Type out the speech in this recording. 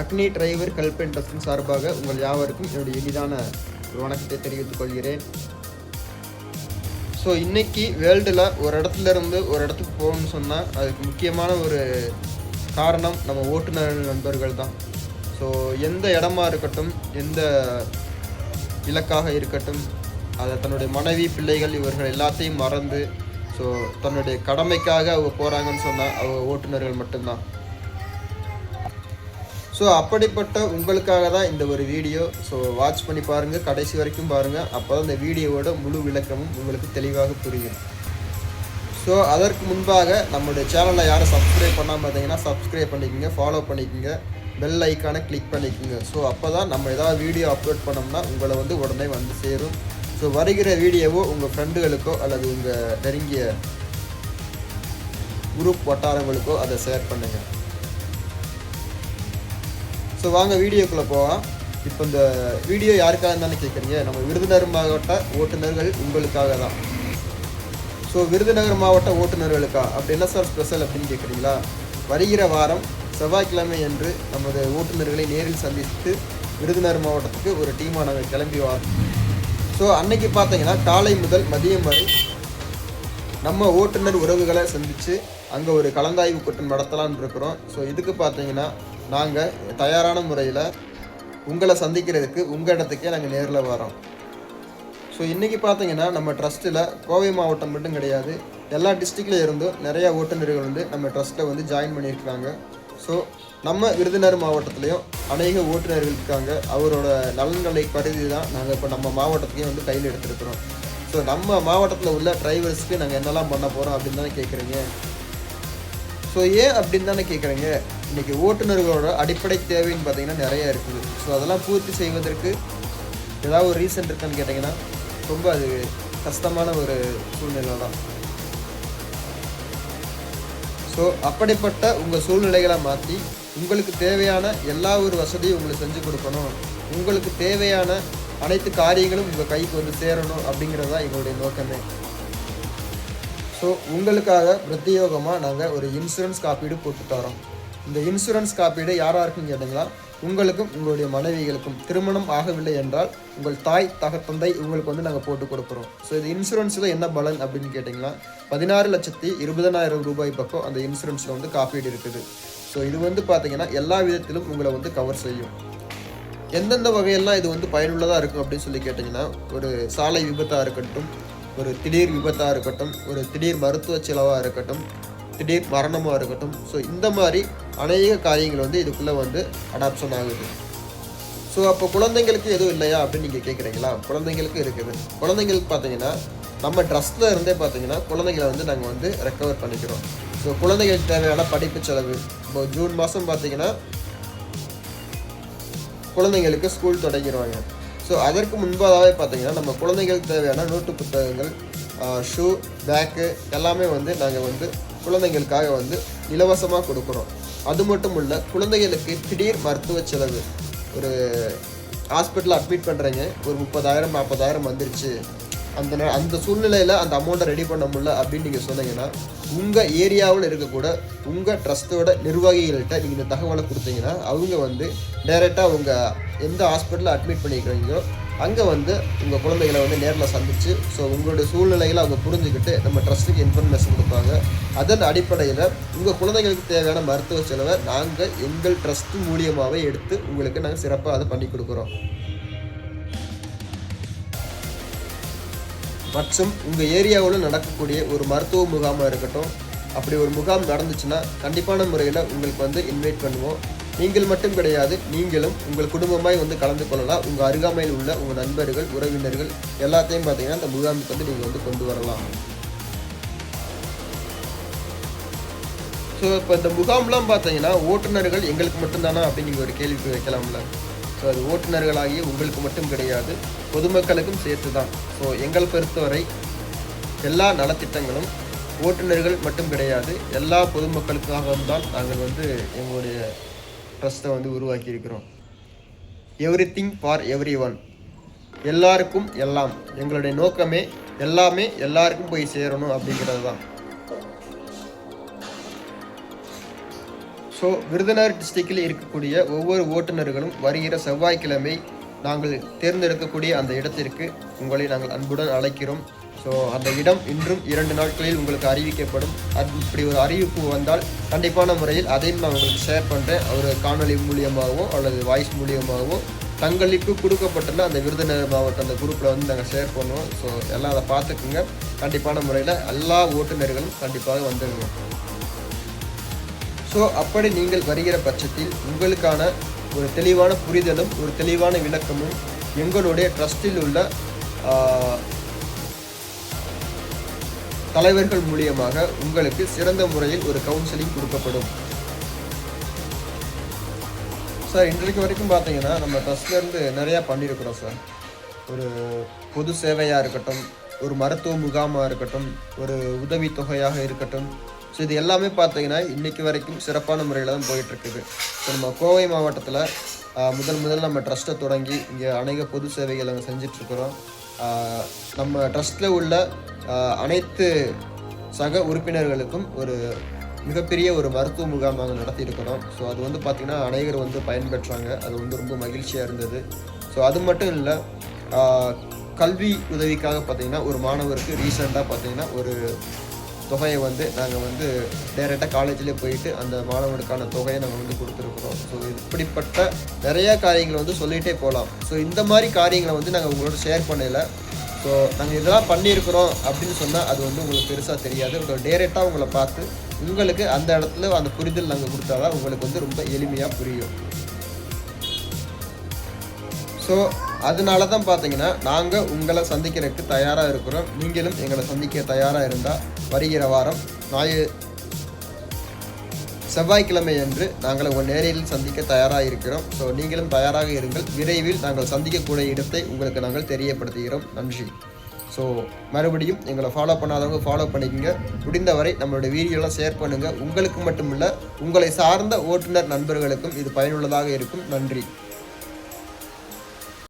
அக்னி driver help இண்டஸ்ட்ரின் சார்பாக உங்கள் யாவருக்கும் என்னுடைய எளிதான ஒரு வணக்கத்தை தெரிவித்துக் கொள்கிறேன். ஸோ இன்னைக்கு வேர்ல்டில் ஒரு இடத்துல இருந்து ஒரு இடத்துக்கு போகணும்னு சொன்னால் அதுக்கு முக்கியமான ஒரு காரணம் நம்ம ஓட்டுநர் நண்பர்கள் தான். ஸோ எந்த இடமா இருக்கட்டும் எந்த இலக்காக இருக்கட்டும் அதை தன்னுடைய மனைவி பிள்ளைகள் இவர்கள் எல்லாத்தையும் மறந்து ஸோ தன்னுடைய கடமைக்காக அவங்க போகிறாங்கன்னு சொன்னால் அவங்க ஓட்டுநர்கள் மட்டும்தான். ஸோ அப்படிப்பட்ட உங்களுக்காக தான் இந்த ஒரு வீடியோ ஸோ வாட்ச் பண்ணி பாருங்கள் கடைசி வரைக்கும் பாருங்கள் அப்போ தான் இந்த வீடியோவோட முழு விளக்கமும் உங்களுக்கு தெளிவாக புரியும். ஸோ அதற்கு முன்பாக நம்மளுடைய சேனலை யாரும் சப்ஸ்கிரைப் பண்ணாமல் இருந்தீங்கன்னா சப்ஸ்கிரைப் பண்ணிக்கோங்க. ஃபாலோ பண்ணிக்கோங்க. பெல் ஐக்கானை கிளிக் பண்ணிக்கோங்க. ஸோ அப்போ தான் நம்ம ஏதாவது வீடியோ அப்லோட் பண்ணோம்னா உங்களை வந்து உடனே வந்து சேரும். ஸோ வருகிற வீடியோவோ உங்கள் ஃப்ரெண்டுகளுக்கோ அல்லது உங்கள் நெருங்கிய குரூப் வட்டாரங்களுக்கோ அதை ஷேர் பண்ணுங்கள் ஸோ வாங்க வீடியோக்குள்ளே போவோம் இப்போ இந்த வீடியோ யாருக்காக இருந்தாலும் கேட்குறீங்க. நம்ம விருதுநகர் மாவட்ட ஓட்டுநர்கள் உங்களுக்காக தான். ஸோ விருதுநகர் மாவட்ட ஓட்டுநர்களுக்கா? அப்படி என்ன சார் ஸ்பெஷல் அப்படின்னு கேட்குறீங்களா? வருகிற வாரம் செவ்வாய்க்கிழமை அன்று நமது ஓட்டுநர்களை நேரில் சந்தித்து விருதுநகர் மாவட்டத்துக்கு ஒரு டீமாக நாங்கள் கிளம்பி வரோம் ஸோ அன்னைக்கு பார்த்தீங்கன்னா காலை முதல் மதியம் வரை நம்ம ஓட்டுநர் உறவுகளை சந்தித்து அங்கே ஒரு கலந்தாய்வு கூட்டம் நடத்தலாம்னு இருக்கிறோம். ஸோ இதுக்கு பார்த்தீங்கன்னா நாங்கள் தயாரான முறையில் உங்களை சந்திக்கிறதுக்கு உங்கள் இடத்துக்கே நாங்கள் நேரில் வரோம் ஸோ இன்றைக்கி பார்த்தீங்கன்னா நம்ம ட்ரஸ்ட்டில் கோவை மாவட்டம் மட்டும் கிடையாது எல்லா டிஸ்ட்ரிக்டில் இருந்தும் நிறையா ஓட்டுநர்கள் வந்து நம்ம ட்ரஸ்ட்டில் வந்து ஜாயின் பண்ணியிருக்கிறாங்க ஸோ நம்ம விருதுநகர் மாவட்டத்துலேயும் அநேக ஓட்டுநர்கள் இருக்காங்க. அவரோட நலன்களை கருதி தான் நாங்கள் இப்போ நம்ம மாவட்டத்தையும் வந்து கையில் எடுத்துருக்குறோம். ஸோ நம்ம மாவட்டத்தில் உள்ள டிரைவர்ஸ்க்கு நாங்கள் என்னெல்லாம் பண்ண போகிறோம் அப்படின்னு தானே கேட்குறீங்க ஸோ ஏன் அப்படின்னு தானே கேட்குறீங்க இன்றைக்கி ஓட்டுநர்களோட அடிப்படை தேவைன்னு பார்த்தீங்கன்னா நிறைய இருக்குது. ஸோ அதெல்லாம் பூர்த்தி செய்வதற்கு ஏதாவது ஒரு ரீசன் இருக்கான்னு கேட்டிங்கன்னா ரொம்ப அது கஷ்டமான ஒரு சூழ்நிலை தான். ஸோ அப்படிப்பட்ட உங்கள் சூழ்நிலைகளை மாற்றி உங்களுக்கு தேவையான எல்லா ஒரு வசதியும் உங்களுக்கு செஞ்சு கொடுக்கணும். உங்களுக்கு தேவையான அனைத்து காரியங்களும் உங்கள் கைக்கு வந்து சேரணும் அப்படிங்கிறது தான் எங்களுடைய நோக்கமே. ஸோ உங்களுக்காக பிரத்யேகமாக நாங்கள் ஒரு இன்சூரன்ஸ் காப்பீடு போட்டு தரோம். இந்த இன்சூரன்ஸ் காப்பீடு யார் இருக்குன்னு கேட்டிங்களா? உங்களுக்கும் உங்களுடைய மனைவிகளுக்கும் திருமணம் ஆகவில்லை என்றால் உங்கள் தாய் தகத்தந்தை உங்களுக்கு வந்து நாங்கள் போட்டு கொடுக்குறோம். ஸோ இது இன்சூரன்ஸில் என்ன பலன் அப்படின்னு கேட்டிங்கன்னா பதினாறு லட்சத்தி இருபதனாயிரம் ரூபாய் பக்கம் அந்த இன்சூரன்ஸில் வந்து காப்பீடு இருக்குது. ஸோ இது வந்து பார்த்தீங்கன்னா எல்லா விதத்திலும் உங்களை வந்து கவர் செய்யும். எந்தெந்த வகையெல்லாம் இது வந்து பயனுள்ளதாக இருக்கும் அப்படின்னு சொல்லி கேட்டிங்கன்னா ஒரு சாலை விபத்தாக இருக்கட்டும் ஒரு திடீர் விபத்தாக இருக்கட்டும் ஒரு திடீர் மருத்துவ செலவாக இருக்கட்டும் திடீர் மரணமாக இருக்கட்டும். ஸோ இந்த மாதிரி அநேக காரியங்கள் வந்து இதுக்குள்ளே வந்து அடாப்ஷன் ஆகுது. ஸோ அப்போ குழந்தைங்களுக்கு எதுவும் இல்லையா அப்படின்னு நீங்கள் கேட்குறீங்களா குழந்தைங்களுக்கு இருக்குது. குழந்தைங்களுக்கு பார்த்தீங்கன்னா நம்ம ட்ரெஸ்ஸில் இருந்தே பார்த்தீங்கன்னா குழந்தைங்களை வந்து நாங்கள் வந்து ரெக்கவர் பண்ணிக்கிறோம். ஸோ குழந்தைகளுக்கு தேவையான படிப்பு செலவு. இப்போ ஜூன் மாதம் பார்த்தீங்கன்னா குழந்தைங்களுக்கு ஸ்கூல் தொடங்கிடுவாங்க. ஸோ அதற்கு முன்பாகவே பார்த்தீங்கன்னா நம்ம குழந்தைங்களுக்கு தேவையான நோட்டு புத்தகங்கள் ஷூ பேக்கு எல்லாமே வந்து நாங்கள் வந்து குழந்தைங்களுக்காக வந்து இலவசமாக கொடுக்குறோம். அது மட்டும் இல்லை குழந்தைகளுக்கு திடீர் மருத்துவ செலவு. ஒரு ஹாஸ்பிட்டலில் அட்மிட் பண்ணுறீங்க ஒரு முப்பதாயிரம் நாற்பதாயிரம் வந்துருச்சு. அந்த அந்த சூழ்நிலையில் அந்த அமௌண்ட்டை ரெடி பண்ண முடியல அப்படின்னு நீங்கள் சொன்னீங்கன்னா உங்கள் ஏரியாவில் இருக்கக்கூட உங்கள் ட்ரஸ்ட்டோட நிர்வாகிகள்கிட்ட நீங்கள் இந்த தகவலை கொடுத்தீங்கன்னா அவங்க வந்து டைரெக்டாக உங்கள் எந்த ஹாஸ்பிட்டலில் அட்மிட் பண்ணிக்கிறீங்களோ அங்கே வந்து உங்கள் குழந்தைகளை வந்து நேரில் சந்தித்து ஸோ உங்களுடைய சூழ்நிலைகளை அவங்க புரிஞ்சுக்கிட்டு நம்ம ட்ரஸ்ட்டுக்கு இன்ஃபர்மேஷன் கொடுப்பாங்க. அதன் அடிப்படையில் உங்கள் குழந்தைகளுக்கு தேவையான மருத்துவ செலவை நாங்கள் எங்கள் ட்ரஸ்ட் மூலியமாகவே எடுத்து உங்களுக்கு நாங்கள் சிறப்பாக அதை பண்ணி கொடுக்குறோம். மற்றும் உங்கள் ஏரியாவில் நடக்கக்கூடிய ஒரு மருத்துவ முகாமாக இருக்கட்டும் அப்படி ஒரு முகாம் நடந்துச்சுன்னா கண்டிப்பான முறையில் உங்களுக்கு வந்து இன்வைட் பண்ணுவோம். நீங்கள் மட்டும் கிடையாது நீங்களும் உங்கள் குடும்பமாய் வந்து கலந்து கொள்ளலாம். உங்கள் அருகாமையில் உள்ள உங்கள் நண்பர்கள் உறவினர்கள் எல்லாத்தையும் பார்த்தீங்கன்னா அந்த முகாமுக்கு வந்து நீங்கள் வந்து கொண்டு வரலாம். ஸோ இப்போ இந்த முகாம்லாம் பார்த்தீங்கன்னா ஓட்டுநர்கள் எங்களுக்கு மட்டும்தானா அப்படின்னு நீங்கள் ஒரு கேள்வி வைக்கலாம்ல? ஸோ அது ஓட்டுநர்களாகிய உங்களுக்கு மட்டும் கிடையாது பொதுமக்களுக்கும் சேர்த்து தான் ஸோ எங்கள் பொறுத்தவரை எல்லா நலத்திட்டங்களும் ஓட்டுநர்கள் மட்டும் கிடையாது எல்லா பொதுமக்களுக்காகவும் தான் நாங்கள் வந்து எங்களுடைய ட்ரஸ்ட்டை வந்து உருவாக்கியிருக்கிறோம். Everything for everyone எல்லாருக்கும் எல்லாம். எங்களுடைய நோக்கமே எல்லாமே எல்லாருக்கும் போய் சேரணும் அப்படிங்கிறது தான் ஸோ ஸோ விருதுநகர் டிஸ்ட்ரிக்டில் இருக்கக்கூடிய ஒவ்வொரு ஓட்டுநர்களும் வருகிற செவ்வாய்க்கிழமை நாங்கள் தேர்ந்தெடுக்கக்கூடிய அந்த இடத்திற்கு உங்களை நாங்கள் அன்புடன் அழைக்கிறோம். ஸோ அந்த இடம் இன்றும் இரண்டு நாட்களில் உங்களுக்கு அறிவிக்கப்படும். அது இப்படி ஒரு அறிவிப்பு வந்தால் கண்டிப்பான முறையில் அதையும் நான் உங்களுக்கு ஷேர் பண்ணுறேன் ஒரு காணொலி மூலியமாகவோ அல்லது வாய்ஸ் மூலியமாகவோ. தங்களுக்கு கொடுக்கப்பட்டுள்ள அந்த விருதுநகர் மாவட்டம் அந்த குரூப்பில் வந்து நாங்கள் ஷேர் பண்ணுவோம். ஸோ எல்லாம் அதை பார்த்துக்குங்க. கண்டிப்பான முறையில் எல்லா ஓட்டுநர்களும் கண்டிப்பாக வந்துடுங்க ஸோ அப்படி நீங்கள் வருகிற பட்சத்தில் உங்களுக்கான ஒரு தெளிவான புரிதலும் ஒரு தெளிவான விளக்கமும் எங்களுடைய ட்ரஸ்டில் உள்ள தலைவர்கள் மூலியமாக உங்களுக்கு சிறந்த முறையில் ஒரு கவுன்சிலிங் கொடுக்கப்படும். சார் இன்றைக்கு வரைக்கும் பார்த்தீங்கன்னா நம்ம ட்ரஸ்ட்லேருந்து நிறையா பண்ணியிருக்கிறோம் சார் ஒரு பொது சேவையாக இருக்கட்டும் ஒரு மருத்துவ முகாமாக இருக்கட்டும் ஒரு உதவித்தொகையாக இருக்கட்டும். ஸோ இது எல்லாமே பார்த்தீங்கன்னா இன்றைக்கு வரைக்கும் சிறப்பான முறையில் தான் போயிட்டுருக்குது. ஸோ நம்ம கோவை மாவட்டத்தில் முதல் முதல் நம்ம ட்ரஸ்ட்டை தொடங்கி இங்கே அநேக பொது சேவைகள் நாங்கள் செஞ்சிட்ருக்குறோம் நம்ம ட்ரஸ்ட்டில் உள்ள அனைத்து சக உறுப்பினர்களுக்கும் ஒரு மிகப்பெரிய ஒரு மருத்துவ முகாம் நாங்கள் நடத்தியிருக்கிறோம். ஸோ அது வந்து பார்த்திங்கன்னா அனைவரும் வந்து பயன்பெற்றாங்க. அது வந்து ரொம்ப மகிழ்ச்சியாக இருந்தது. ஸோ அது மட்டும் இல்லை கல்வி உதவிக்காக பார்த்திங்கன்னா ஒரு மாணவருக்கு ரீசெண்டாக பார்த்திங்கன்னா ஒரு தொகையை வந்து நாங்கள் வந்து டைரெக்டாக காலேஜ்லேயே போயிட்டு அந்த மாணவனுக்கான தொகையை நாங்கள் வந்து கொடுத்துருக்குறோம். ஸோ இப்படிப்பட்ட நிறையா காரியங்களை வந்து சொல்லிகிட்டே போகலாம். ஸோ இந்த மாதிரி காரியங்களை வந்து நாங்கள் உங்களோட ஷேர் பண்ணல. ஸோ நாங்கள் இதெல்லாம் பண்ணியிருக்கிறோம் அப்படின்னு சொன்னால் அது வந்து உங்களுக்கு பெருசாக தெரியாது. உங்களை டேரெக்டாக உங்களை பார்த்து உங்களுக்கு அந்த இடத்துல அந்த புரிதல் நாங்கள் கொடுத்தாதான் உங்களுக்கு வந்து ரொம்ப எளிமையாக புரியும். ஸோ அதனால தான் பார்த்தீங்கன்னா நாங்கள் உங்களை சந்திக்கிறதுக்கு தயாராக இருக்கிறோம். நீங்களும் எங்களை சந்திக்க தயாராக இருந்தால் வருகிற வாரம் ஞாயிறு செவ்வாய்க்கிழமை அன்று நாங்கள் உங்கள் நேரில் சந்திக்க தயாராக இருக்கிறோம். ஸோ நீங்களும் தயாராக இருங்கள். விரைவில் நாங்கள் சந்திக்கக்கூடிய இடத்தை உங்களுக்கு நாங்கள் தெரியப்படுத்துகிறோம். நன்றி. ஸோ மறுபடியும் எங்களை ஃபாலோ பண்ணாதவங்க ஃபாலோ பண்ணிக்கோங்க. முடிந்தவரை நம்மளோட வீடியோலாம் ஷேர் பண்ணுங்கள் உங்களுக்கு மட்டும் இல்லை உங்களை சார்ந்த ஓட்டுநர் நண்பர்களுக்கும் இது பயனுள்ளதாக இருக்கும். நன்றி.